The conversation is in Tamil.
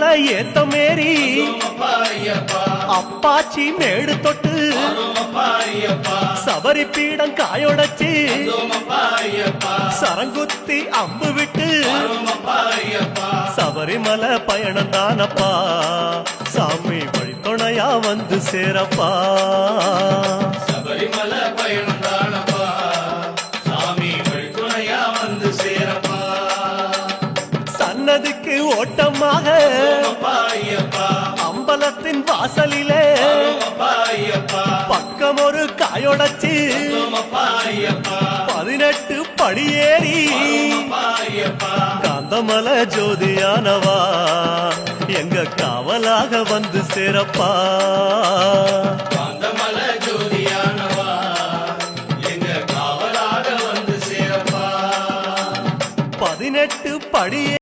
மேல ஏத்த மேரி அப்பாச்சி மேடு தொட்டு சபரி பீடம் காயொடச்சு சரங்குத்தி அம்பு விட்டு சபரிமலை பயணம் தானப்பா. சாமி வழித்துணையா வந்து சேரப்பா. சன்னதிக்கு ஓட்டமாக. அம்பலத்தின் வாசலிலே. பக்கம் ஒரு காயொடச்சு. பதினெட்டு படியேறி. அப்பா ஐயப்பா காந்தமல ஜோதியானவா. எங்க காவலாக வந்து சேரப்பா. காந்தமல ஜோதியானவா. எங்க காவலாக வந்து சேரப்பா. பதினெட்டு படியே